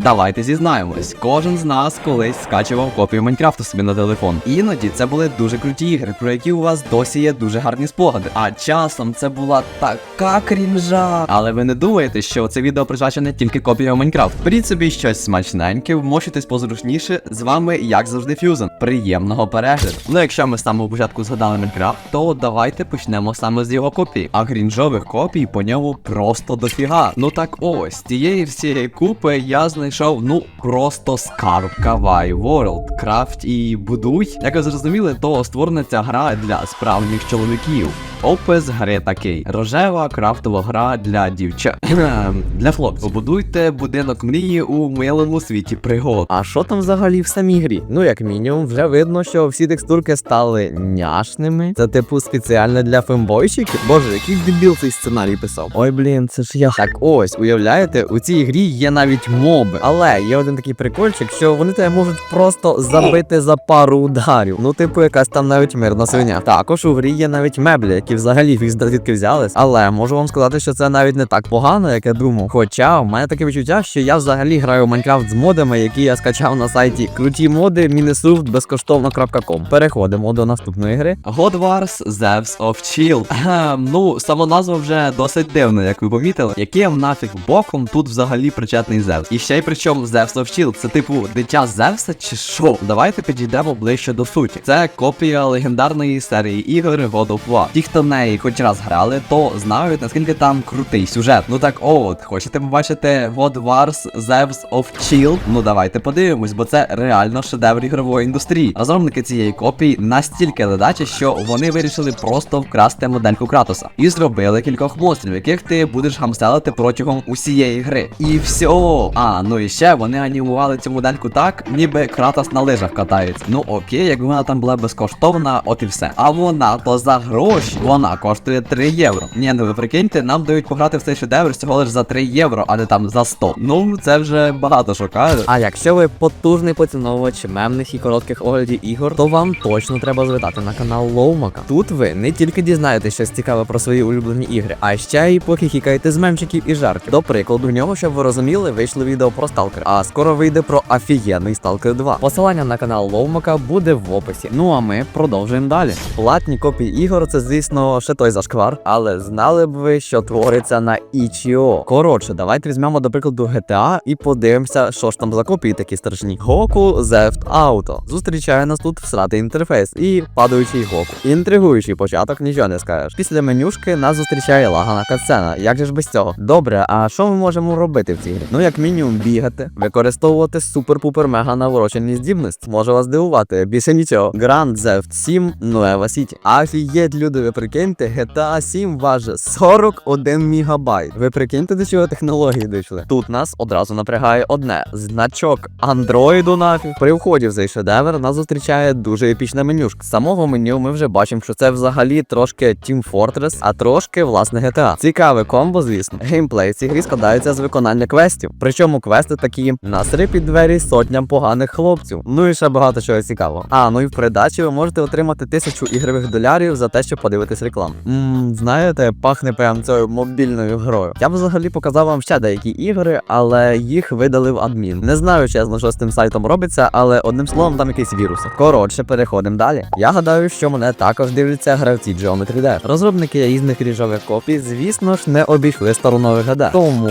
Давайте зізнаємось, кожен з нас колись скачував копію Майнкрафту собі на телефон. Іноді це були дуже круті ігри, про які у вас досі є дуже гарні спогади. А часом це була така крінжа. Але ви не думаєте, що це відео присвячене тільки копіям Майнкрафт. Беріть собі щось смачненьке, вмощуйтесь позручніше. З вами, як завжди, Фюзен. Приємного перегляду. Ну, якщо ми з самого початку згадали Майнкрафт, то давайте почнемо саме з його копії. А крінжових копій по ньому просто дофіга. Ну так ось, з цієї всієї купи я знайшов ну просто скарб Кавай World, крафт і будуй. Як ви зрозуміли, то створена ця гра для справжніх чоловіків. Опис гри такий: рожева крафтова гра для дівчат. для хлопців. Побудуйте будинок мрії у милому світі пригод. А що там взагалі в самій грі? Ну, як мінімум, вже видно, що всі текстурки стали няшними. Це типу спеціально для фембойщиків. Боже, який дебіл цей сценарій писав. Ой, блін, це ж я. Так ось, уявляєте, у цій грі є навіть моби. Але є один такий прикольчик, що вони тебе можуть просто забити за пару ударів. Ну, типу, якась там навіть мирна свиня. Також у грі є навіть меблі, які взагалі звідки взялись. Але можу вам сказати, що це навіть не так погано, як я думав. Хоча в мене таке відчуття, що я взагалі граю в Майнкрафт з модами, які я скачав на сайті круті моди Мінесуфт безкоштовно.ком. Переходимо до наступної гри. God Wars Zeus of Chill. Ну, сама назва вже досить дивна, як ви помітили. Яким нафіг боком тут взагалі причетний Зевс? І ще й причому of Chill? Це типу дитя Зевса чи що? Давайте підійдемо ближче до суті. Це копія легендарної серії ігор God of War. Ті, хто в неї хоч раз грали, то знають наскільки там крутий сюжет. Ну так от, хочете побачити God Wars Zeus of Chill? Ну давайте подивимось, бо це реально шедевр ігрової індустрії. Розробники цієї копії настільки ледачі, що вони вирішили просто вкрасти модельку Кратоса і зробили кількох монстрів, яких ти будеш гамселити протягом усієї гри. І все. А, ну і ще вони анімували цю модельку так, ніби Кратос на лижах катається. Ну окей, якби вона там була безкоштовна, от і все. А вона то за гроші. Вона коштує 3 євро. Ні, ну ви прикиньте, нам дають пограти в цей шедевр всього лиш за 3 євро, а не там за 100. Ну, це вже багато каже. А якщо ви потужний поціновувач мемних і коротких оглядів ігор, то вам точно треба звертати на канал Лоумака. Тут ви не тільки дізнаєтесь щось цікаве про свої улюблені ігри, а ще й покікікаєте з мемчиків і жартів. До прикладу, в нього, щоб ви розуміли, вийшло відео про Сталкер, а скоро вийде про офігенний Сталкер 2. Посилання на канал Лоумака буде в описі. Ну а ми продовжуємо далі. Платні копії ігор це, звісно, ще той зашквар, але знали б ви, що твориться на itch.io. Коротше, давайте візьмемо до прикладу GTA і подивимося, що ж там за копії такі страшні. Гоку Zeft Auto. Зустрічає нас тут всратий інтерфейс і падаючий Гоку. Інтригуючий початок, нічого не скажеш. Після менюшки нас зустрічає лагана катсцена. Як же ж без цього? Добре, а що ми можемо робити в цій грі? Ну, як мінімум, бігати, використовувати супер-пупер мега наворочені здібності. Може вас дивувати, більше нічого. Grand Theft 7 Nueva City. Афієть, люди, ви прикиньте, GTA 7 важить 41 мегабайт. Ви прикиньте, до чого технології дійшли. Тут нас одразу напрягає одне: значок Андроїду нафіг. При вході в цей шедевр нас зустрічає дуже епічна менюшка. З самого меню ми вже бачимо, що це взагалі трошки Team Fortress, а трошки власне GTA. Цікаве комбо, звісно. Геймплей в грі складається з виконання квестів. Причому квести такі насри під двері сотням поганих хлопців. Ну і ще багато чого цікавого. А ну і в придачі ви можете отримати тисячу ігрових долярів за те, щоб подивитись рекламу. Ммм, знаєте, пахне прям цією мобільною грою. Я б взагалі показав вам ще деякі ігри, але їх видалив адмін. Не знаю, чесно, що з тим сайтом робиться, але одним словом там якийсь вірус. Коротше, переходимо далі. Я гадаю, що мене також дивляться гравці Geometry Dash. Розробники різних кріжових копій, звісно ж, не обійшли сторону ГД. Тому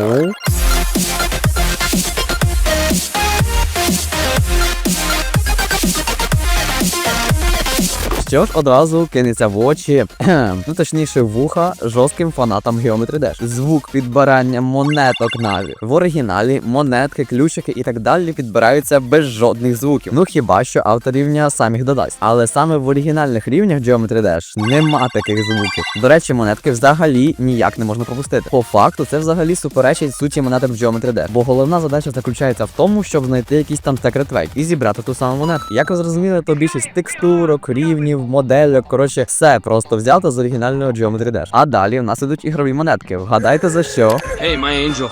Що ж одразу кинеться в очі, ну точніше вуха жорстким фанатам Geometry Dash. Звук підбирання монеток наві. В оригіналі монетки, ключики і так далі підбираються без жодних звуків. Ну хіба що автор рівня сам їх додасть. Але саме в оригінальних рівнях Geometry Dash нема таких звуків. До речі, монетки взагалі ніяк не можна пропустити. По факту, це взагалі суперечить суті монеток в Geometry Dash. Бо головна задача заключається в тому, щоб знайти якийсь там секрет вейк і зібрати ту саму монетку. Як ви зрозуміли, то більшість текстурок, рівнів, модельок, коротше, все просто взято з оригінального Geometry Dash. А далі в нас ідуть ігрові монетки. Вгадайте за що? Hey, my angel.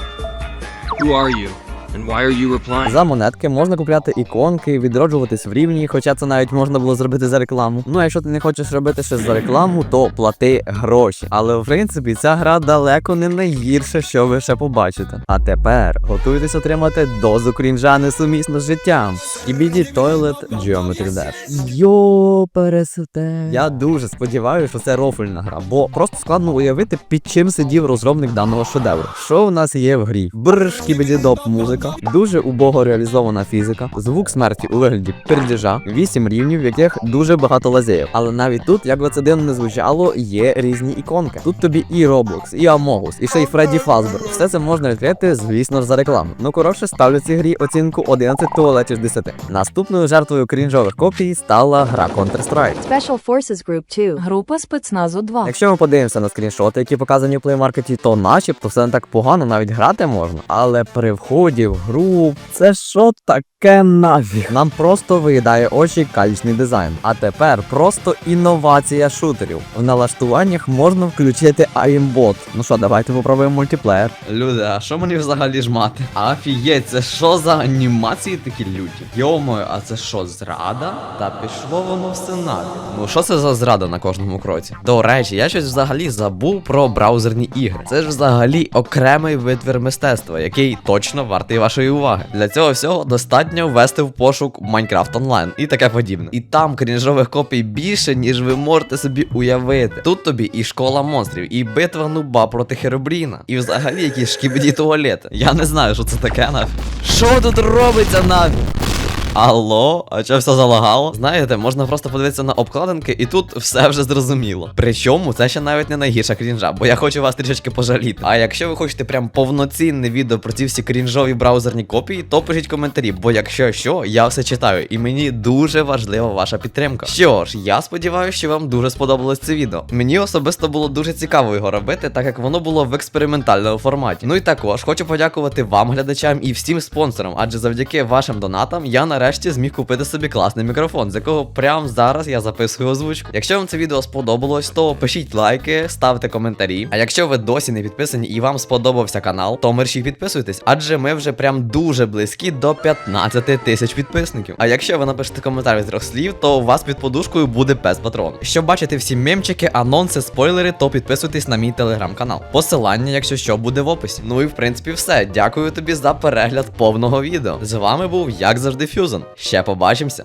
Who are you? And why are you replying? За монетки можна купляти іконки, відроджуватись в рівні, хоча це навіть можна було зробити за рекламу. Ну а якщо ти не хочеш робити щось за рекламу, то плати гроші. Але в принципі ця гра далеко не найгірше, що ви ще побачите. А тепер готуйтесь отримати дозу крінжа несумісно з життям. Skibidi Toilet Geometry Dash. Йо, пересете. Я дуже сподіваюся, що це рофельна гра, бо просто складно уявити, під чим сидів розробник даного шедевру. Що у нас є в грі? Бррр, шкібідідоп музика, дуже убого реалізована фізика, звук смерті у вигляді пердіжа, 8 рівнів, в яких дуже багато лазеїв. Але навіть тут, як би це дивно не звучало, є різні іконки. Тут тобі і Roblox, і Among Us, і ще й Фредді Фазбер. Все це можна відкрити, звісно ж, за рекламу. Ну коротше, ставлю цій грі оцінку 11 туалетів з 10. Наступною жертвою крінжових копій стала гра Counter-Strike. Special Forces Group 2. Група спецназу 2. Якщо ми подивимося на скріншоти, які показані в плеймаркеті, то начебто все не так погано, навіть грати можна. Але при вході в гру це що таке нафіг? Нам просто виїдає очі калічний дизайн. А тепер просто інновація шутерів. В налаштуваннях можна включити aimbot. Ну що, давайте попробуємо мультиплеєр. Люди, а що мені взагалі жмати? Афієть, це що за анімації такі люті? Йомою, а це що, зрада? Та пішло воно все нафіг. Ну що це за зрада на кожному кроці? До речі, я щось взагалі забув про браузерні ігри. Це ж взагалі окремий витвір мистецтва, який точно вартий вашої уваги. Для цього всього достатньо ввести в пошук Minecraft Online і таке подібне. І там крінжових копій більше, ніж ви можете собі уявити. Тут тобі і школа монстрів, і битва нуба проти Херобріна, і взагалі якісь шкібні туалети. Я не знаю, що це таке нафіг. Що тут робиться нафіг? Алло, а що все залагало? Знаєте, можна просто подивитися на обкладинки, і тут все вже зрозуміло. Причому це ще навіть не найгірша крінжа, бо я хочу вас трішечки пожаліти. А якщо ви хочете прям повноцінне відео про ці всі крінжові браузерні копії, то пишіть коментарі, бо якщо що, я все читаю, і мені дуже важлива ваша підтримка. Що ж, я сподіваюся, що вам дуже сподобалось це відео. Мені особисто було дуже цікаво його робити, так як воно було в експериментальному форматі. Ну і також хочу подякувати вам, глядачам, і всім спонсорам, адже завдяки вашим донатам я нарешті зміг купити собі класний мікрофон, з якого прямо зараз я записую озвучку. Якщо вам це відео сподобалось, то пишіть лайки, ставте коментарі. А якщо ви досі не підписані і вам сподобався канал, то мерщій підписуйтесь, адже ми вже прям дуже близькі до 15 тисяч підписників. А якщо ви напишете коментар від трьох слів, то у вас під подушкою буде пес патрон. Щоб бачити всі мемчики, анонси, спойлери, то підписуйтесь на мій телеграм-канал. Посилання, якщо що, буде в описі. Ну і в принципі все. Дякую тобі за перегляд повного відео. З вами був, як завжди, Фюзон. Ще побачимося.